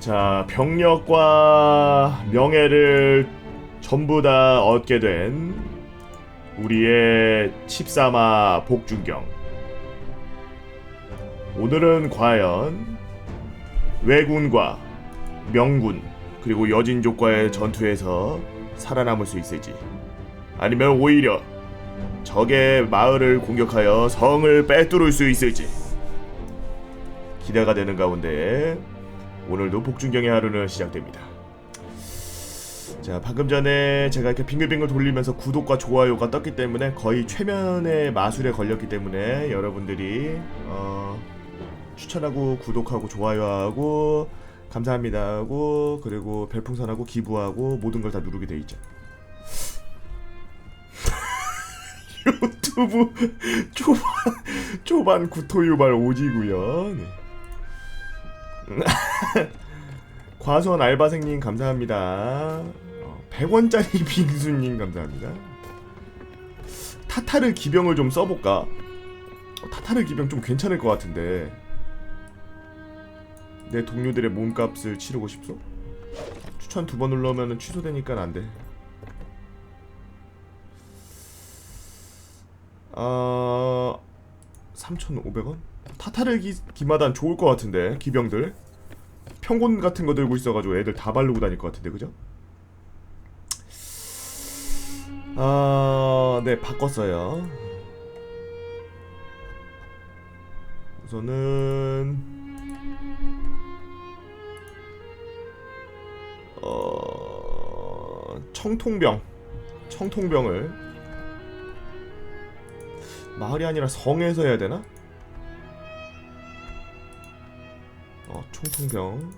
자, 병력과 명예를 전부 다 얻게 된 우리의 칩사마 복준경. 오늘은 과연 왜군과 명군 그리고 여진족과의 전투에서 살아남을 수 있을지 아니면 오히려 적의 마을을 공격하여 성을 빼뚫을 수 있을지 기대가 되는 가운데 오늘도 복준경의 하루는 시작됩니다. 자 방금 전에 제가 이렇게 빙글빙글 돌리면서 구독과 좋아요가 떴기 때문에 거의 최면의 마술에 걸렸기 때문에 여러분들이 어, 추천하고 구독하고 좋아요하고 감사합니다 하고 그리고 별풍선하고 기부하고 모든 걸 다 누르게 돼 있죠. 유튜브 초반 초반 구토 유발 오지구요. 네. 과수원 알바생님 감사합니다. 어, 100원짜리 빙수님 감사합니다. 타타르 기병을 좀 써볼까? 어, 타타르 기병 좀 괜찮을 것 같은데 내 동료들의 몸값을 치르고 싶소? 추천 두 번 눌러면 취소되니까 안 돼. 아 3,500원? 타타르 기, 기마단 좋을 것 같은데 기병들 평곤 같은 거 들고 있어가지고 애들 다 바르고 다닐 것 같은데 그죠? 아, 네 바꿨어요. 우선은 어 청통병 청통병을 마을이 아니라 성에서 해야 되나? 총통병.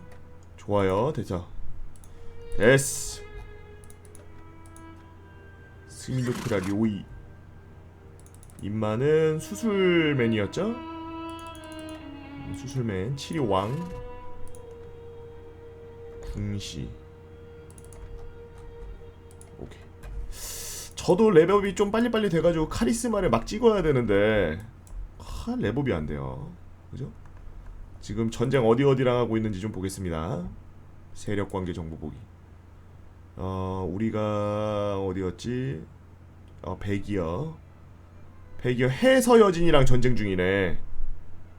좋아요. 됐죠. 됐어. 스미노크라 료이. 인마는 수술맨이었죠? 수술맨. 치료왕. 궁시. 오케이. 저도 레벨업이 좀 빨리빨리 돼가지고 카리스마를 막 찍어야 되는데 하, 레벨업이 안 돼요. 그죠? 지금 전쟁 어디 어디랑 하고 있는지 좀 보겠습니다. 세력 관계 정보 보기. 어, 우리가 어디였지? 어, 백이요. 백이요. 해서 여진이랑 전쟁 중이네.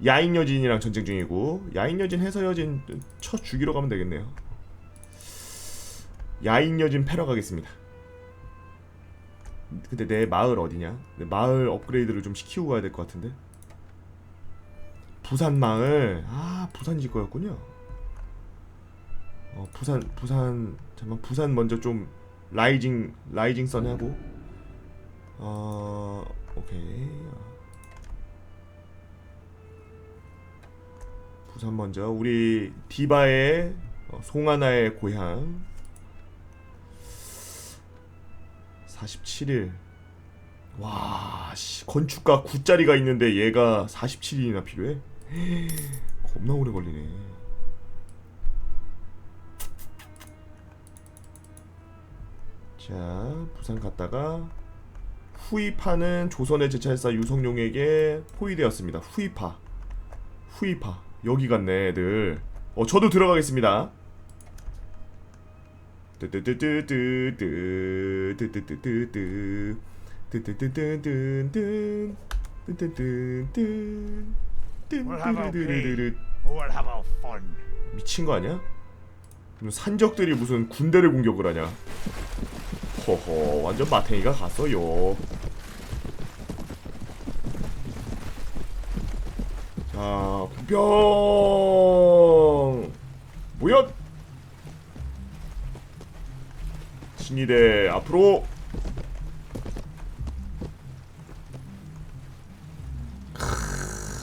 야인 여진이랑 전쟁 중이고 야인 여진 해서 여진 쳐 죽이러 가면 되겠네요. 야인 여진 패러 가겠습니다. 근데 내 마을 어디냐? 내 마을 업그레이드를 좀 시키고 가야 될 것 같은데. 부산 마을. 아, 부산일 거였군요. 어, 부산 부산 잠깐 부산 먼저 좀 라이징 라이징 선 하고 어, 오케이. 부산 먼저 우리 디바의 어, 송하나의 고향 47일 와 씨, 건축가 9짜리가 있는데 얘가 47일이나 필요해? 겁나 오래 걸리네. 자 부산 갔다가 후이파는 조선의 제찰사 유성룡에게 포위되었습니다. 후이파. 후이파. 여기 갔네 애들. 어 저도 들어가겠습니다. 뜨뜨뜨뜨뜨뜨 뜨뜨뜨뜨뜨 뜨뜨뜨뜨뜨 뜨뜨뜨뜨 We'll have our pay. 뜨뜨뜨뜨 We'll have our 미친 거 아니야? 무슨 산적들이 무슨 군대를 공격을 하냐? 허허, 완전 마탱이가 갔어요. 자, 부병 모여. 신이대 앞으로.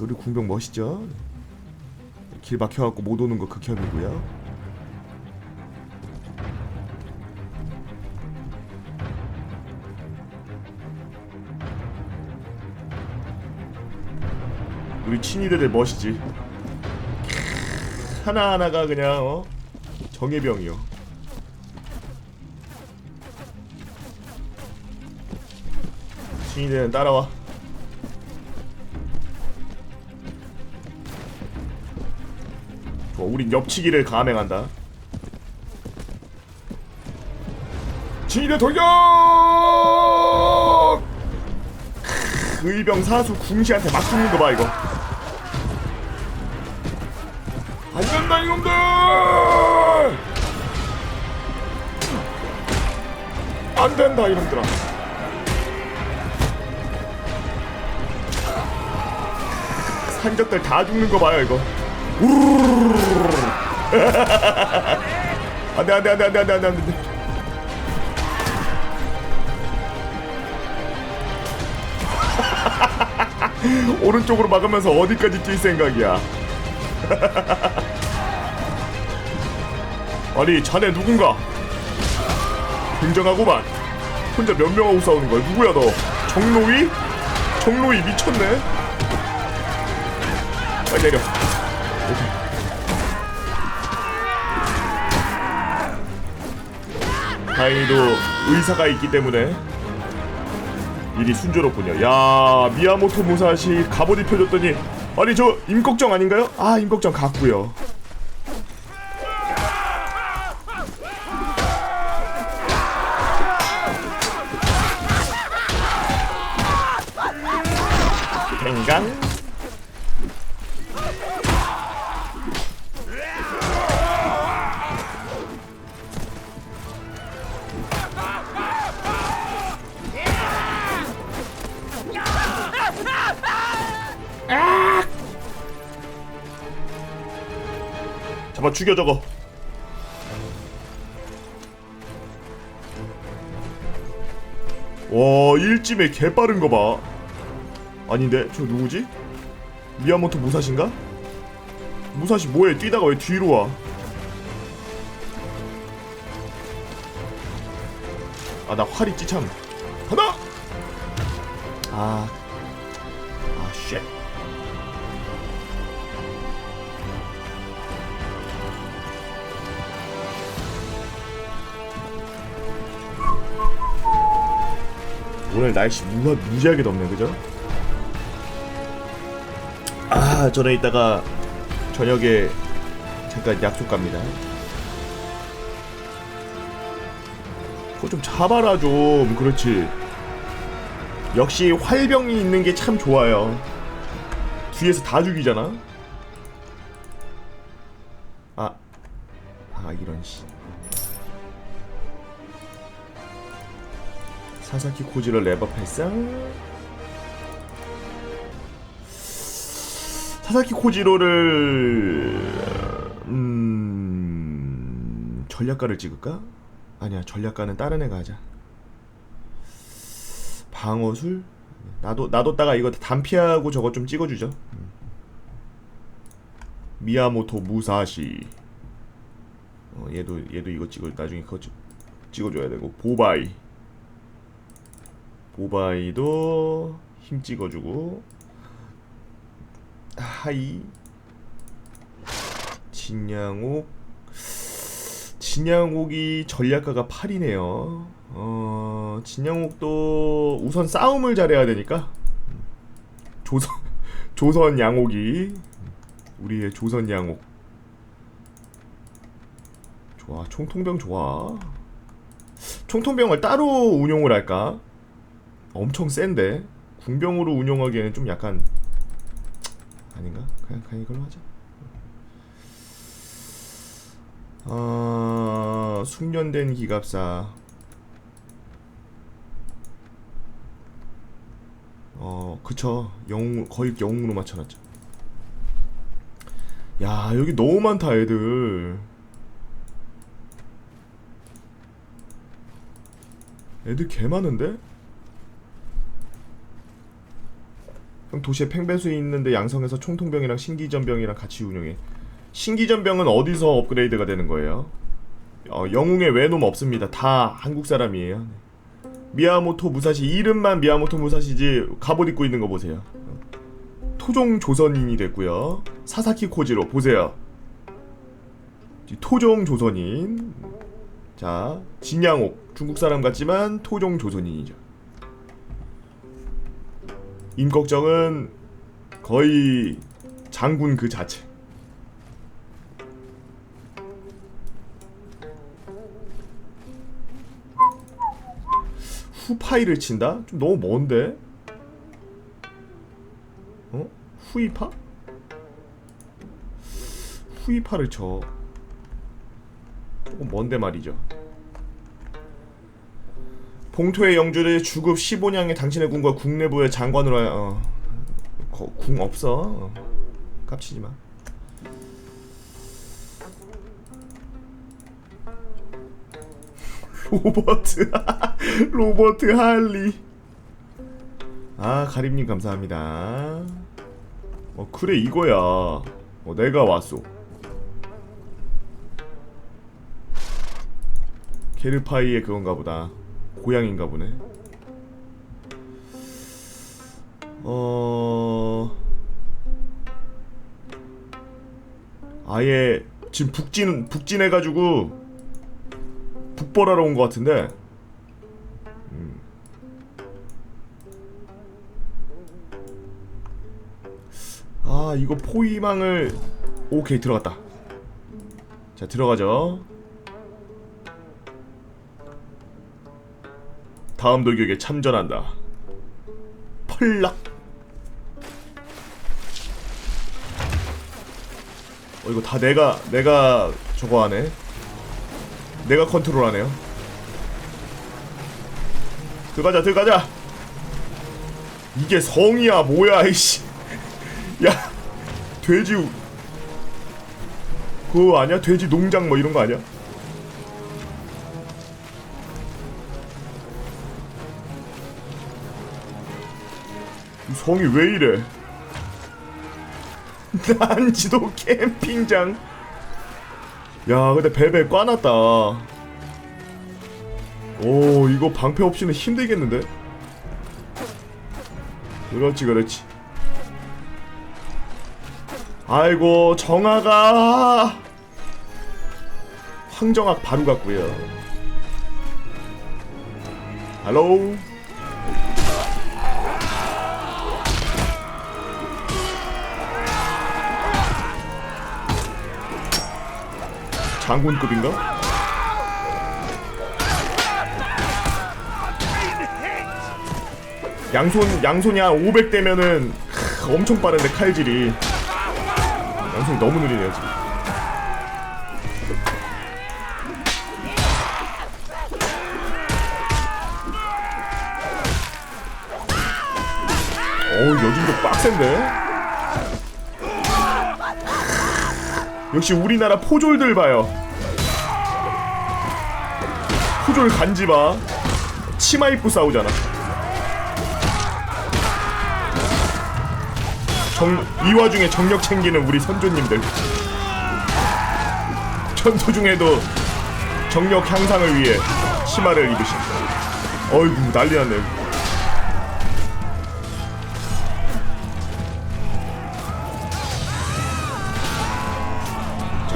우리 군병 멋있죠? 길 막혀갖고 못 오는 거 극혐이고요. 우리 친이들의 멋이지. 하나 하나가 그냥 어 정예병이요. 친이들은 따라와. 우린 옆치기를 감행한다. 진이대 돌격! 크, 의병 사수 궁시한테 막 죽는 거 봐 이거. 안 된다 이놈들! 안 된다 이놈들아. 산적들 다 죽는 거 봐요 이거. 안돼 안돼 안돼 안돼 안돼 안돼 안돼. 오른쪽으로 막으면서 어디까지 뛸 생각이야? 아니 자네 누군가? 굉장하구만. 혼자 몇 명하고 싸우는 거야? 누구야 너? 정로위? 정로위 미쳤네. 빨리 내려. 다행히도 의사가 있기 때문에 일이 순조롭군요. 야 미야모토 무사시 갑옷 입혀줬더니 아니 저 임꺽정 아닌가요? 아 임꺽정 갔고요. 댕강 죽여 저거 와 일찜에 개 빠른 거봐 아닌데 저 누구지? 미야모토 무사시인가? 무사시 뭐해 뛰다가 왜 뒤로 와? 아 나 활 있지 참 하나 아 아, 오늘 날씨 무가 무지하게 덥네, 그죠? 아, 저는 이따가 저녁에 잠깐 약속 갑니다. 그거 좀 잡아라 좀, 그렇지. 역시 활병이 있는 게 참 좋아요. 뒤에서 다 죽이잖아. 아, 아 이런 씨. 사사키 코지로 레버 발상. 사사키 코지로를 음 전략가를 찍을까? 아니야 전략가는 다른 애가 하자. 방어술 나도 나뒀다가 이거 단피하고 저거 좀 찍어주죠. 음. 미야모토 무사시. 어, 얘도 얘도 이거 찍어 나중에 그거 찍, 찍어줘야 되고 보바이. 보바이도 힘 찍어주고. 하이. 진양옥. 진양옥이 전략가가 8이네요. 어, 진양옥도 우선 싸움을 잘해야 되니까. 조선 조선 양옥이. 우리의 조선 양옥. 좋아 총통병 좋아. 총통병을 따로 운용을 할까? 엄청 센데 궁병으로 운용하기에는 좀 약간 아닌가? 그냥 그냥 이걸로 하자. 어, 숙련된 기갑사. 어, 그쵸. 영웅 거의 영웅으로 맞춰놨죠. 야, 여기 너무 많다, 애들. 애들 개 많은데? 형 도시에 팽배수 있는데 양성해서 총통병이랑 신기전병이랑 같이 운영해. 신기전병은 어디서 업그레이드가 되는 거예요? 어, 영웅에 외놈 없습니다. 다 한국 사람이에요. 네. 미야모토 무사시 이름만 미야모토 무사시지 갑옷 입고 있는 거 보세요. 어. 토종 조선인이 됐고요. 사사키 코지로 보세요. 토종 조선인. 자 진양옥 중국 사람 같지만 토종 조선인이죠. 임꺽정은 거의 장군 그 자체. 후파이를 친다? 좀 너무 먼데? 어? 후이파? 후이파를 쳐. 조금 먼데 말이죠. 봉토의 영주를 주급 15냥의 당신의 군과 국내부의 장관으로 하... 어... 거, 궁 없어. 어. 깝치지마. 로버트 로버트 할리. 아 가림님 감사합니다. 어 그래 이거야. 어 내가 왔소. 게르파이의 그건가 보다 고향인가 보네. 어 아예 지금 북진 북진 해가지고 북벌하러 온 것 같은데. 음. 아 이거 포위망을 오케이 들어갔다. 자 들어가죠 다음 돌격에 참전한다 펄락 어 이거 다 내가 내가 저거 하네 내가 컨트롤하네요. 들어가자, 들어가자. 이게 성이야, 뭐야, 이씨. 야, 돼지 우- 그거 아니야? 돼지 농장 뭐 이런 거 아니야? 성이 왜 이래? 난지도 캠핑장. 야 근데 벨벨 꽈놨다. 오 이거 방패 없이는 힘들겠는데? 그렇지 그렇지. 아이고 정아가! 황정학 바로 갔고요. 할로우 장군급인가? 양손 양손이 한 500대면은 엄청 빠른데 칼질이 양손이 너무 느리네요 지금. 어우 요즘도 빡센데? 역시 우리나라 포졸들 봐요. 포졸 간지 봐. 치마 입고 싸우잖아. 정, 이 와중에 정력 챙기는 우리 선조님들. 전투 중에도 정력 향상을 위해 치마를 입으신. 어이구 난리 났네.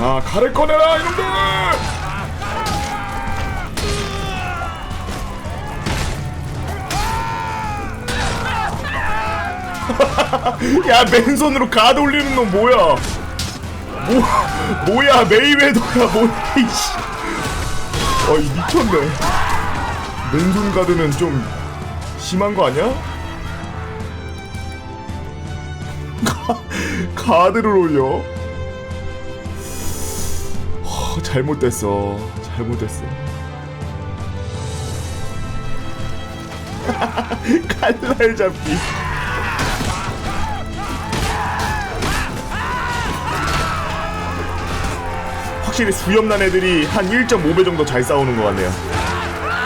자, 칼을 꺼내라, 이놈들! 야, 맨손으로 가드 올리는 놈 뭐야? 뭐, 뭐야, 메이웨더야, 뭐야, 이씨. 어이, 미쳤네. 맨손 가드는 좀 심한 거 아니야? 가, 가드를 올려? 어, 잘못됐어. 잘못됐어. 칼날 잡기. 확실히 수염난 애들이 한 1.5배 정도 잘 싸우는 것 같네요.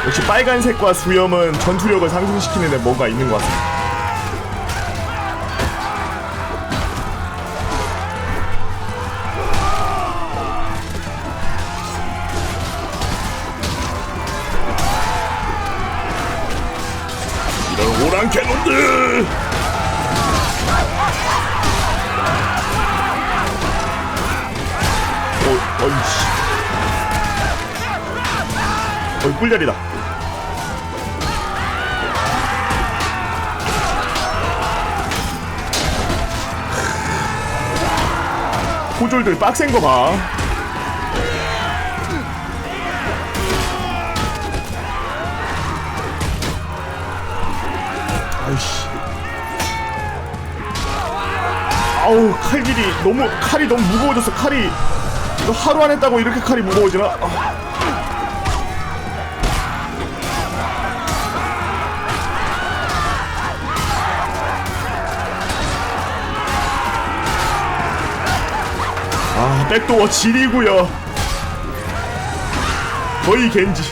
역시 빨간색과 수염은 전투력을 상승시키는 데 뭔가 있는 것 같습니다. 캐논들! 어, 어이씨. 어이, 꿀자리다. 포졸들 빡센 거 봐. 칼질이 너무 칼이 너무 무거워졌어 칼이 이거 하루 안 했다고 이렇게 칼이 무거워지나? 아. 아 백도어 지리고요 거의 겐지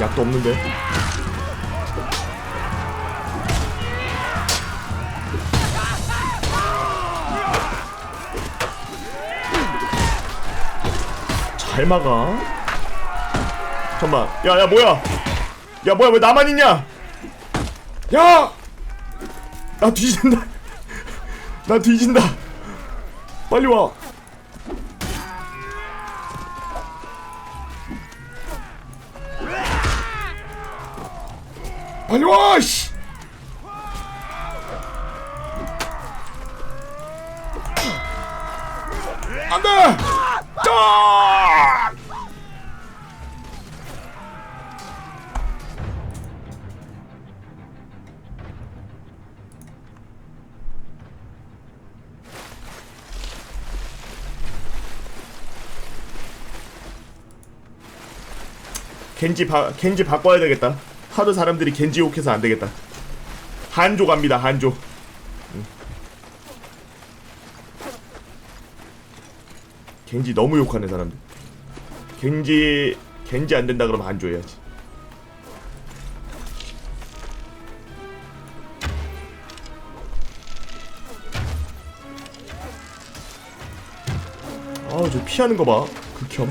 약도 없는데? 잘 막아. 잠깐만. 야야 뭐야? 야 뭐야? 왜 나만 있냐? 야! 나 뒤진다. 나 뒤진다. 빨리 와 빨리 와 씨. 안돼 짜! 겐지 바 겐지 바꿔야 되겠다. 하도 사람들이 겐지 욕해서 안 되겠다. 한조 갑니다. 한조. 응. 겐지 너무 욕하는 사람들. 겐지 겐지 안 된다 그러면 한조 해야지. 아, 저 피하는 거 봐. 극혐.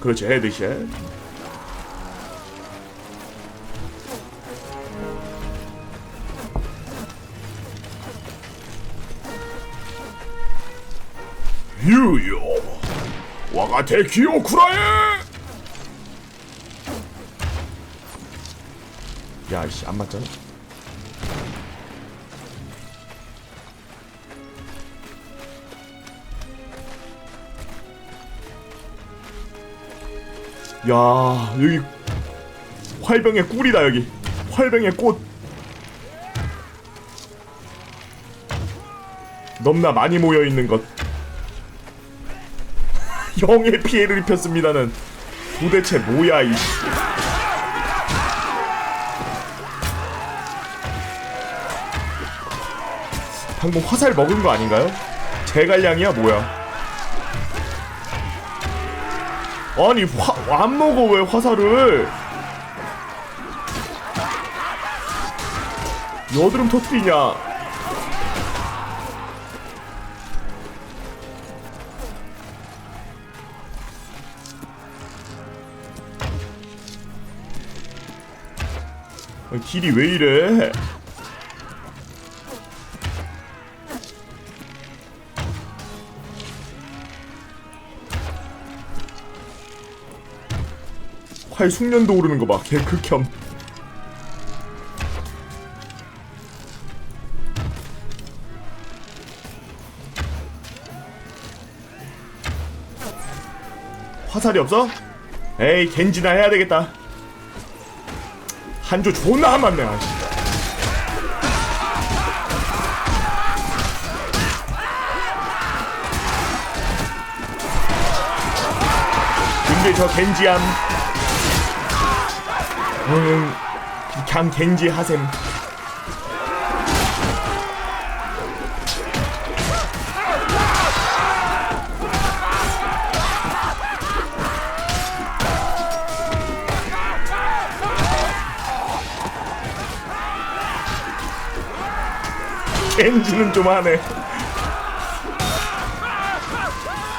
그렇지, 헤드샷. 유요 와가테 기오쿠라에! 야 이씨 안 맞잖아. 야 여기 활병의 꿀이다 여기. 활병의 꽃. 넘나 많이 모여 있는 것 영의 피해를 입혔습니다는 도대체 뭐야 이 방금 화살 먹은 거 아닌가요? 제갈량이야 뭐야? 아니 화, 안 먹어 왜 화살을? 여드름 터트리냐 길이 왜 이래? 활 숙련도 오르는 거 봐 개 극혐. 화살이 없어? 에이 겐지나 해야 되겠다 한조 존나 안 맞네 아씨. 근데 저 겐지함 음, 그냥 겐지 하셈 겐지는 좀 하네.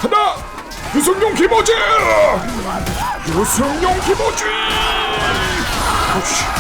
하나 유승용 김호지 유승용 김호지 오씨